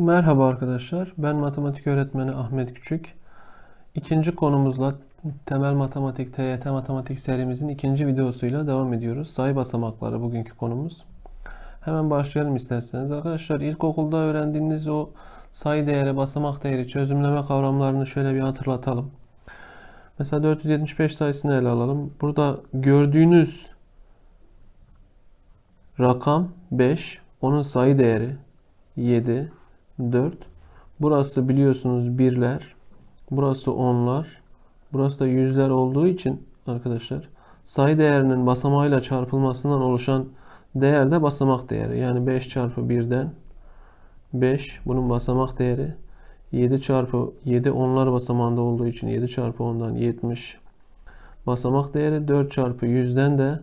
Merhaba arkadaşlar. Ben matematik öğretmeni Ahmet Küçük. İkinci konumuzla temel matematik TYT matematik serimizin ikinci videosuyla devam ediyoruz. Sayı basamakları bugünkü konumuz. Hemen başlayalım isterseniz. Arkadaşlar ilkokulda öğrendiğiniz o sayı değeri, basamak değeri, çözümleme kavramlarını şöyle bir hatırlatalım. Mesela 475 sayısını ele alalım. Burada gördüğünüz rakam 5. Onun sayı değeri 7, 4. Burası biliyorsunuz birler. Burası onlar. Burası da yüzler olduğu için arkadaşlar sayı değerinin basamağıyla çarpılmasından oluşan değer de basamak değeri. Yani 5 çarpı 1'den 5 bunun basamak değeri. 7 çarpı 7 onlar basamağında olduğu için 7 çarpı 10'dan 70 basamak değeri. 4 çarpı 100'den de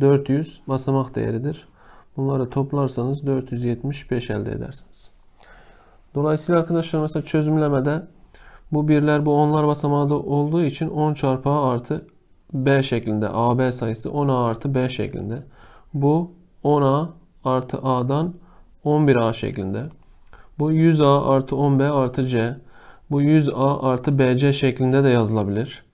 400 basamak değeridir. Bunları toplarsanız 475 elde edersiniz. Dolayısıyla arkadaşlar mesela çözümlemede bu birler bu onlar basamağında olduğu için 10 çarpı a artı b şeklinde ab sayısı 10a artı b şeklinde. Bu 10a artı a'dan 11a şeklinde. Bu 100a artı 10b artı c. Bu 100a artı bc şeklinde de yazılabilir.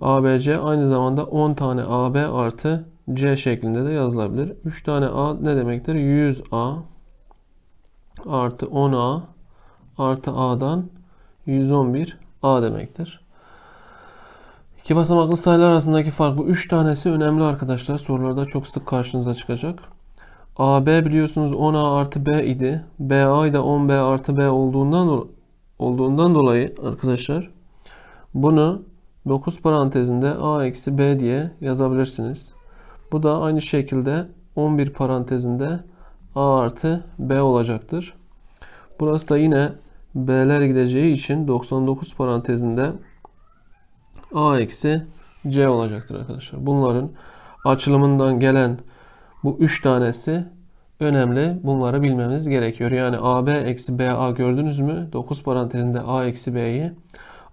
ABC aynı zamanda 10 tane AB artı C şeklinde de yazılabilir. 3 tane A ne demektir? 100A artı 10A artı A'dan 111 A demektir. İki basamaklı sayılar arasındaki fark bu 3 tanesi önemli arkadaşlar. Sorularda çok sık karşınıza çıkacak. AB biliyorsunuz 10A artı B idi. BA da 10B artı B olduğundan olduğundan dolayı arkadaşlar bunu 9 parantezinde A eksi B diye yazabilirsiniz. Bu da aynı şekilde 11 parantezinde A artı B olacaktır. Burası da yine B'ler gideceği için 99 parantezinde A eksi C olacaktır arkadaşlar. Bunların açılımından gelen bu 3 tanesi önemli. Bunları bilmemiz gerekiyor. Yani AB eksi BA gördünüz mü? 9 parantezinde A eksi B'yi.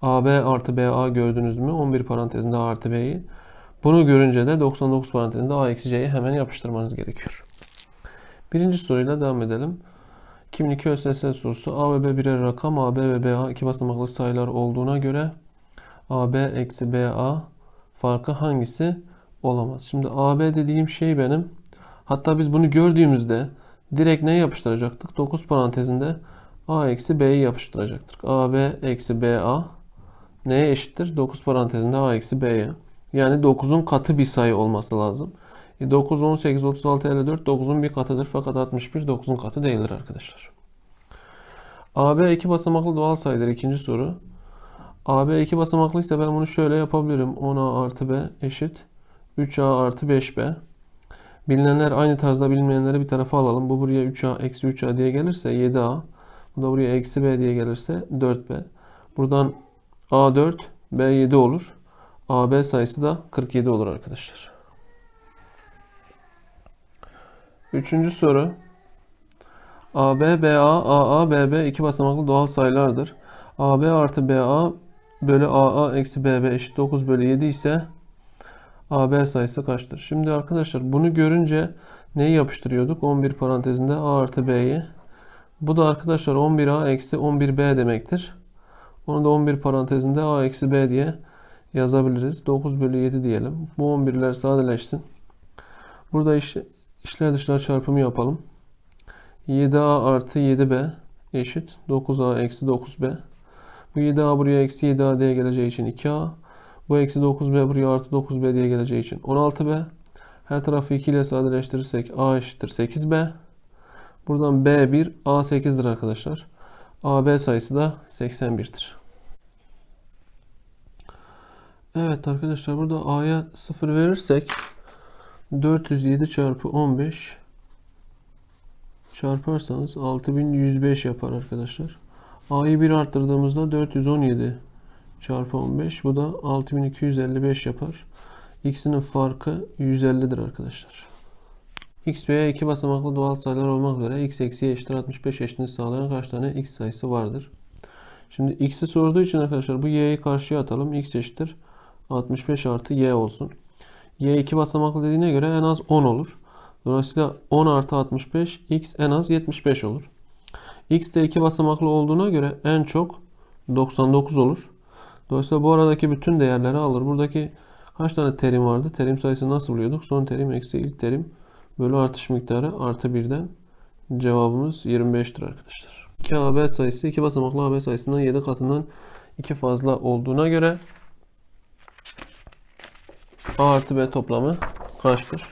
AB artı BA gördünüz mü? 11 parantezinde A artı B'yi. Bunu görünce de 99 parantezinde A eksi C'yi hemen yapıştırmanız gerekiyor. Birinci soruyla devam edelim. 2002 ÖSS sorusu A ve B birer rakam, AB ve BA iki basamaklı sayılar olduğuna göre AB eksi BA farkı hangisi olamaz? Şimdi AB dediğim şey benim. Hatta biz bunu gördüğümüzde direkt neye yapıştıracaktık? 9 parantezinde A eksi B'yi yapıştıracaktık. AB eksi BA neye eşittir? 9 parantezinde A eksi B'ye. Yani 9'un katı bir sayı olması lazım. 9, 18, 36, 54 9'un bir katıdır. Fakat 61 9'un katı değildir arkadaşlar. AB iki basamaklı doğal sayıdır. ikinci soru. AB iki basamaklı ben bunu şöyle yapabilirim. 10A artı B eşit 3A artı 5B. Bilinenler aynı tarzda bilinmeyenleri bir tarafa alalım. Bu buraya 3A eksi 3A diye gelirse 7A. Bu da buraya eksi B diye gelirse 4B. Buradan A4, B7 olur. AB sayısı da 47 olur arkadaşlar. Üçüncü soru. AB, BA, AA, BB iki basamaklı doğal sayılardır. AB artı BA bölü AA eksi BB eşit 9 bölü 7 ise AB sayısı kaçtır? Şimdi arkadaşlar bunu görünce neyi yapıştırıyorduk? 11 parantezinde A artı B'yi. Bu da arkadaşlar 11A eksi 11B demektir. Onu da 11 parantezinde A eksi B diye yazabiliriz. 9 bölü 7 diyelim. Bu 11'ler sadeleşsin. Burada iş, işler dışlar çarpımı yapalım. 7A artı 7B eşit 9A eksi 9B. Bu 7A buraya eksi 7A diye geleceği için 2A. Bu eksi 9B buraya artı 9B diye geleceği için 16B. Her tarafı 2 ile sadeleştirirsek A eşittir 8B. Buradan B1, A 8'dir arkadaşlar. AB sayısı da 81'dir. Evet arkadaşlar burada A'ya 0 verirsek 407 çarpı 15 çarparsanız 6105 yapar arkadaşlar. A'yı 1 arttırdığımızda 417 çarpı 15 bu da 6255 yapar. X'inin farkı 150'dir arkadaşlar. X veya iki basamaklı doğal sayılar olmak üzere x eksi y eşittir 65 eşitliğini sağlayan kaç tane x sayısı vardır? Şimdi x'i sorduğu için arkadaşlar bu y'yi karşıya atalım. x eşittir 65 artı y olsun. Y iki basamaklı dediğine göre en az 10 olur. Dolayısıyla 10 artı 65 x en az 75 olur. X de iki basamaklı olduğuna göre en çok 99 olur. Dolayısıyla bu aradaki bütün değerleri alır. Buradaki kaç tane terim vardı? Terim sayısını nasıl buluyorduk? Son terim eksi ilk terim bölü artış miktarı artı 1'den cevabımız 25'tir arkadaşlar. 2 AB sayısı 2 basamaklı AB sayısından 7 katından 2 fazla olduğuna göre A artı B toplamı kaçtır?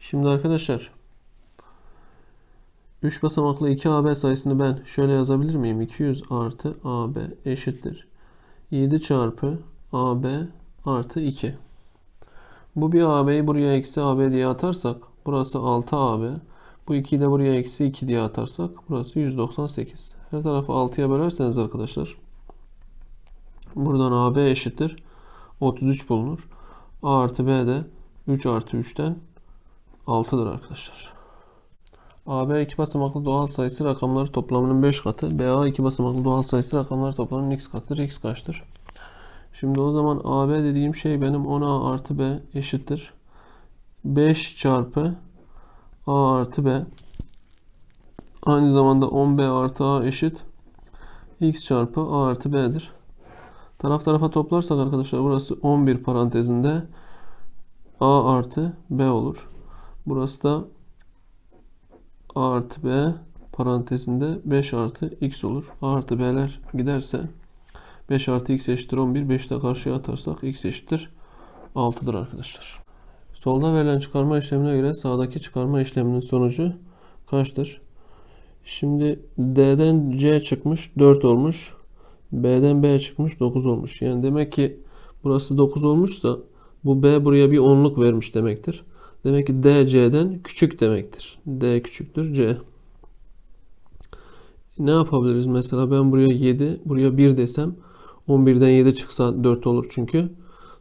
Şimdi arkadaşlar 3 basamaklı 2 AB sayısını ben şöyle yazabilir miyim? 200 artı AB eşittir. 7 çarpı AB artı 2. Bu bir AB'yi buraya eksi AB diye atarsak burası 6AB. Bu 2'yi de buraya eksi 2 diye atarsak burası 198. Her tarafı 6'ya bölerseniz arkadaşlar buradan AB eşittir. 33 bulunur. A artı B de 3 artı 3'ten 6'dır arkadaşlar. AB iki basamaklı doğal sayısı rakamları toplamının 5 katı. BA iki basamaklı doğal sayısı rakamları toplamının x katıdır. X kaçtır? Şimdi o zaman AB dediğim şey benim 10A artı B eşittir. 5 çarpı A artı B aynı zamanda 10B artı A eşit x çarpı A artı B'dir. Taraf tarafa toplarsak arkadaşlar burası 11 parantezinde A artı B olur. Burası da A artı B parantezinde 5 artı X olur. A artı B'ler giderse 5 artı X eşittir 11. 5'i de karşıya atarsak X eşittir 6'dır arkadaşlar. Solda verilen çıkarma işlemine göre sağdaki çıkarma işleminin sonucu kaçtır? Şimdi D'den C çıkmış 4 olmuş. B'den B çıkmış 9 olmuş. Yani demek ki burası 9 olmuşsa bu B buraya bir 10'luk vermiş demektir. Demek ki D C'den küçük demektir. D küçüktür C. Ne yapabiliriz? Mesela ben buraya 7, buraya 1 desem 11'den 7 çıksa 4 olur çünkü.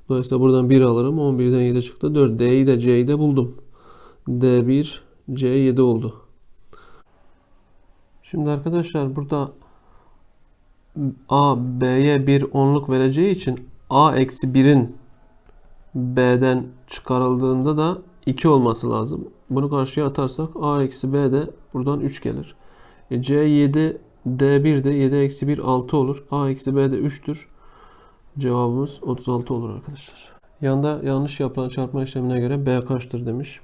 Dolayısıyla buradan 1 alırım. 11'den 7 çıktı 4. D'yi de C'yi de buldum. D1, C7 oldu. Şimdi arkadaşlar burada A, B'ye bir onluk vereceği için A eksi 1'in B'den çıkarıldığında da 2 olması lazım. Bunu karşıya atarsak A eksi B de buradan 3 gelir. E, C 7 D1 de 7 eksi 1 6 olur. A eksi B de 3'tür. Cevabımız 36 olur arkadaşlar. Yanda yanlış yapılan çarpma işlemine göre B kaçtır demiş.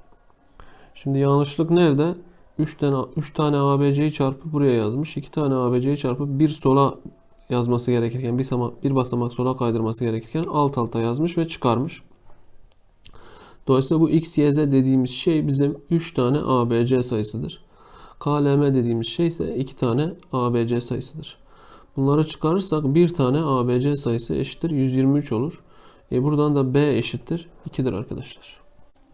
Şimdi yanlışlık nerede? 3 tane 3 tane ABC'yi çarpıp buraya yazmış. 2 tane ABC'yi çarpıp bir sola yazması gerekirken bir, sama, bir basamak sola kaydırması gerekirken alt alta yazmış ve çıkarmış. Dolayısıyla bu x, y, z dediğimiz şey bizim 3 tane ABC sayısıdır. KLM dediğimiz şey ise 2 tane ABC sayısıdır. Bunları çıkarırsak bir tane ABC sayısı eşittir 123 olur. E buradan da B eşittir 2'dir arkadaşlar.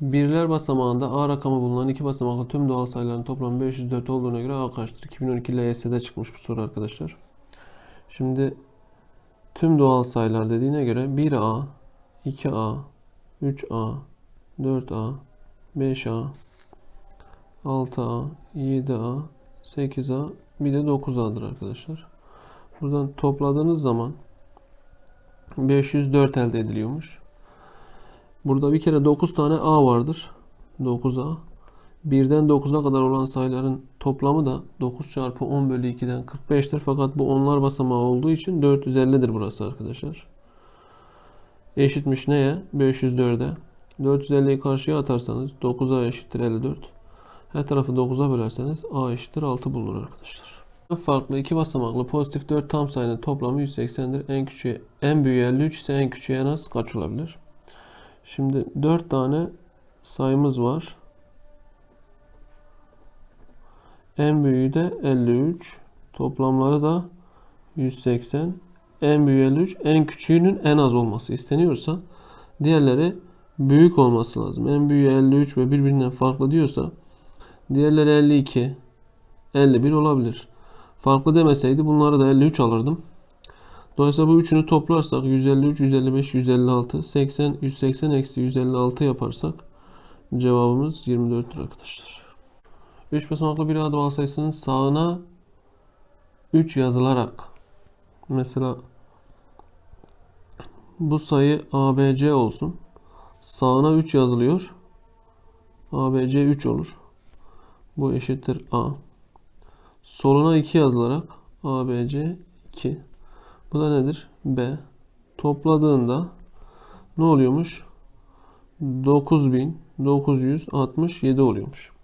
Birler basamağında A rakamı bulunan iki basamaklı tüm doğal sayıların toplamı 504 olduğuna göre A kaçtır? 2012 LYS'de çıkmış bu soru arkadaşlar. Şimdi tüm doğal sayılar dediğine göre 1A, 2A, 3A, 4A, 5A, 6A, 7A, 8A, bir de 9A'dır arkadaşlar. Buradan topladığınız zaman 504 elde ediliyormuş. Burada bir kere 9 tane A vardır. 9A. 1'den 9'a kadar olan sayıların toplamı da 9 çarpı 10 bölü 2'den 45'tir. Fakat bu onlar basamağı olduğu için 450'dir burası arkadaşlar. Eşitmiş neye? 504'e. 450'yi karşıya atarsanız 9A eşittir 54. Her tarafı 9'a bölerseniz A eşittir 6 bulunur arkadaşlar. Farklı iki basamaklı pozitif 4 tam sayının toplamı 180'dir. En küçüğü en büyüğü 53 ise en küçüğü en az kaç olabilir? Şimdi 4 tane sayımız var. En büyüğü de 53. Toplamları da 180. En büyüğü 53. En küçüğünün en az olması isteniyorsa diğerleri büyük olması lazım. En büyüğü 53 ve birbirinden farklı diyorsa diğerleri 52, 51 olabilir. Farklı demeseydi bunları da 53 alırdım. Dolayısıyla bu üçünü toplarsak 153, 155, 156, 80, 180 eksi 156 yaparsak cevabımız 24'tür arkadaşlar. 3 basamaklı bir doğal sayısının sağına 3 yazılarak mesela bu sayı ABC olsun. Sağına 3 yazılıyor. ABC 3 olur. Bu eşittir A. Soluna 2 yazılarak ABC 2. Bu da nedir? B. Topladığında ne oluyormuş? 9967 oluyormuş.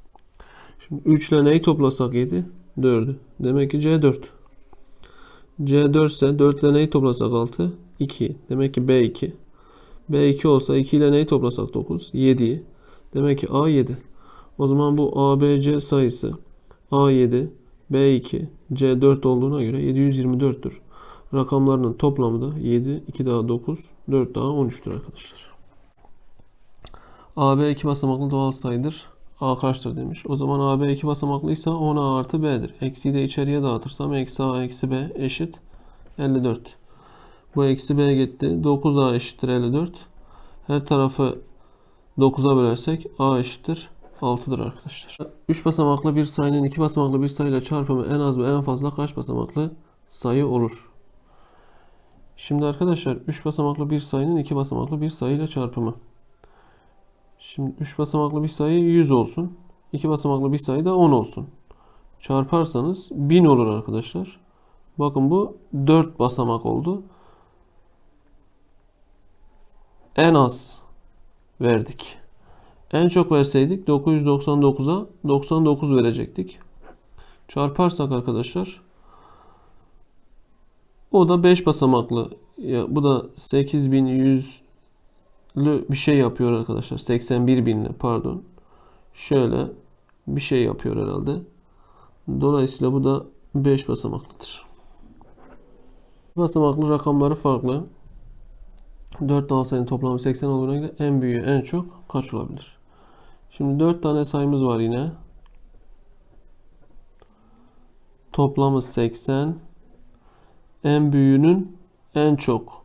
Şimdi 3 ile neyi toplasak 7? 4'ü. Demek ki C4. C4 ise 4 ile neyi toplasak 6? 2. Demek ki B2. B2 olsa 2 ile neyi toplasak 9? 7'yi. Demek ki A7. O zaman bu ABC sayısı A7, B2, C4 olduğuna göre 724'tür. Rakamlarının toplamı da 7, 2 daha 9, 4 daha 13'tür arkadaşlar. AB 2 basamaklı doğal sayıdır. A kaçtır demiş. O zaman AB 2 basamaklıysa 10A artı B'dir. Eksiyi de içeriye dağıtırsam eksi A eksi B eşit 54. Bu eksi B gitti. 9A eşittir 54. Her tarafı 9'a bölersek A eşittir 6'dır arkadaşlar. 3 basamaklı bir sayının 2 basamaklı bir sayıyla çarpımı en az ve en fazla kaç basamaklı sayı olur? Şimdi arkadaşlar 3 basamaklı bir sayının 2 basamaklı bir sayıyla çarpımı. Şimdi 3 basamaklı bir sayı 100 olsun. 2 basamaklı bir sayı da 10 olsun. Çarparsanız 1000 olur arkadaşlar. Bakın bu 4 basamak oldu. En az verdik. En çok verseydik 999'a 99 verecektik. Çarparsak arkadaşlar o da 5 basamaklı. Ya bu da 8100'lü bir şey yapıyor arkadaşlar. 81 binli pardon. Şöyle bir şey yapıyor herhalde. Dolayısıyla bu da 5 basamaklıdır. Basamaklı rakamları farklı. 4 doğal sayının toplamı 80 olduğuna göre en büyüğü en çok kaç olabilir? Şimdi 4 tane sayımız var yine. Toplamı 80. En büyüğünün en çok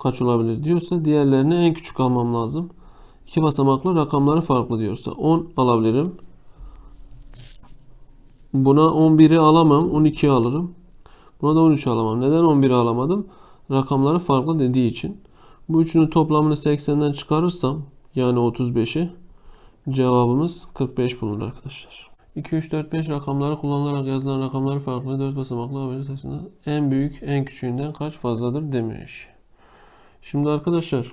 kaç olabilir diyorsa diğerlerini en küçük almam lazım. İki basamaklı rakamları farklı diyorsa 10 alabilirim. Buna 11'i alamam. 12'yi alırım. Buna da 13 alamam. Neden 11'i alamadım? Rakamları farklı dediği için. Bu üçünün toplamını 80'den çıkarırsam yani 35'i cevabımız 45 bulunur arkadaşlar. 2, 3, 4, 5 rakamları kullanılarak yazılan rakamları farklı 4 basamaklı haber sayısında en büyük en küçüğünden kaç fazladır demiş. Şimdi arkadaşlar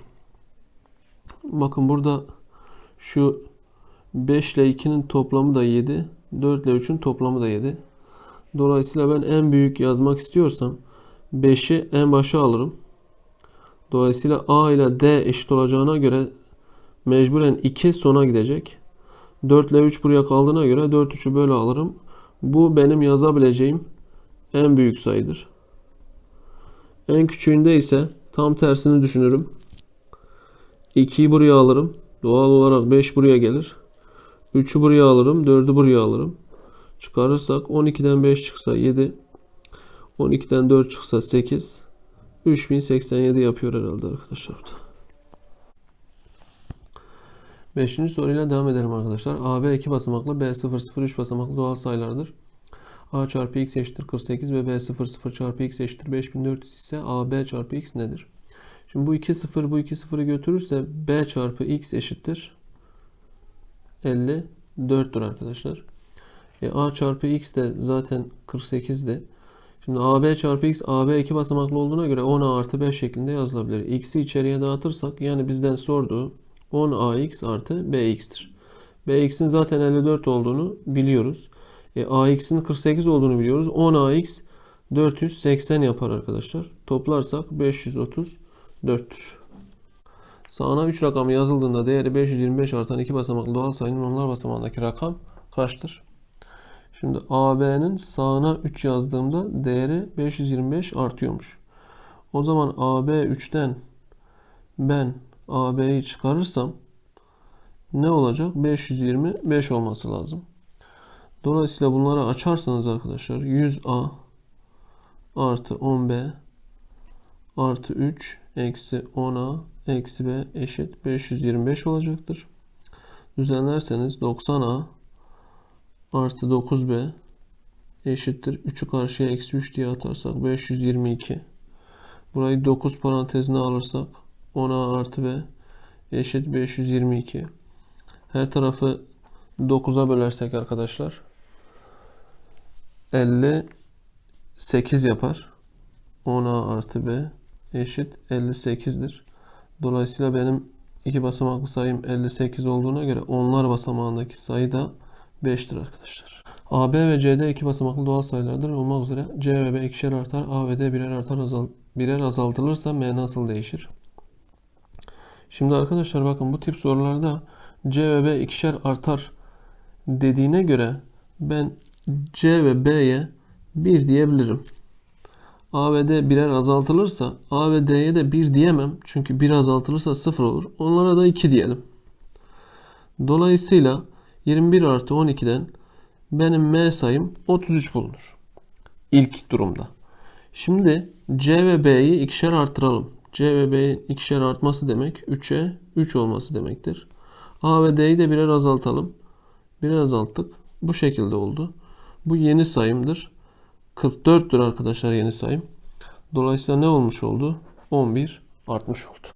bakın burada şu 5 ile 2'nin toplamı da 7. 4 ile 3'ün toplamı da 7. Dolayısıyla ben en büyük yazmak istiyorsam 5'i en başa alırım. Dolayısıyla A ile D eşit olacağına göre mecburen 2 sona gidecek. 4 ile 3 buraya kaldığına göre 4 3'ü böyle alırım. Bu benim yazabileceğim en büyük sayıdır. En küçüğünde ise tam tersini düşünürüm. 2'yi buraya alırım. Doğal olarak 5 buraya gelir. 3'ü buraya alırım. 4'ü buraya alırım. Çıkarırsak 12'den 5 çıksa 7. 12'den 4 çıksa 8. 3087 yapıyor herhalde arkadaşlar. Beşinci soruyla devam edelim arkadaşlar. AB 2 basamaklı, B 0 0 3 basamaklı doğal sayılardır. A çarpı x eşittir 48 ve B 0 0 çarpı x eşittir 5400 ise AB çarpı x nedir? Şimdi bu 2 0 bu 2 0'ı götürürse B çarpı x eşittir 54'tür arkadaşlar. E, A çarpı x de zaten 48'di. Şimdi AB çarpı x AB 2 basamaklı olduğuna göre 10A artı 5 şeklinde yazılabilir. X'i içeriye dağıtırsak yani bizden sorduğu 10ax artı bx'tir. bx'in zaten 54 olduğunu biliyoruz. E, ax'in 48 olduğunu biliyoruz. 10ax 480 yapar arkadaşlar. Toplarsak 534'tür. Sağına 3 rakamı yazıldığında değeri 525 artan 2 basamaklı doğal sayının onlar basamağındaki rakam kaçtır? Şimdi AB'nin sağına 3 yazdığımda değeri 525 artıyormuş. O zaman AB 3'ten ben AB'yi çıkarırsam ne olacak? 525 olması lazım. Dolayısıyla bunları açarsanız arkadaşlar 100A artı 10B artı 3 eksi 10A eksi B eşit 525 olacaktır. Düzenlerseniz 90A artı 9B eşittir. 3'ü karşıya eksi 3 diye atarsak 522. Burayı 9 parantezine alırsak 10A artı B eşit 522. Her tarafı 9'a bölersek arkadaşlar 58 yapar. 10A artı B eşit 58'dir. Dolayısıyla benim iki basamaklı sayım 58 olduğuna göre onlar basamağındaki sayı da 5'tir arkadaşlar. A, B ve C'de iki basamaklı doğal sayılardır olmak üzere C ve B ikişer artar, A ve D birer artar, azal, birer azaltılırsa M nasıl değişir? Şimdi arkadaşlar bakın bu tip sorularda C ve B ikişer artar dediğine göre ben C ve B'ye 1 diyebilirim. A ve D birer azaltılırsa A ve D'ye de 1 diyemem. Çünkü 1 azaltılırsa 0 olur. Onlara da 2 diyelim. Dolayısıyla 21 artı 12'den benim M sayım 33 bulunur. İlk durumda. Şimdi C ve B'yi ikişer arttıralım. C ve B'nin ikişer artması demek 3'e 3 olması demektir. A ve D'yi de birer azaltalım. Birer azalttık. Bu şekilde oldu. Bu yeni sayımdır. 44'tür arkadaşlar yeni sayım. Dolayısıyla ne olmuş oldu? 11 artmış oldu.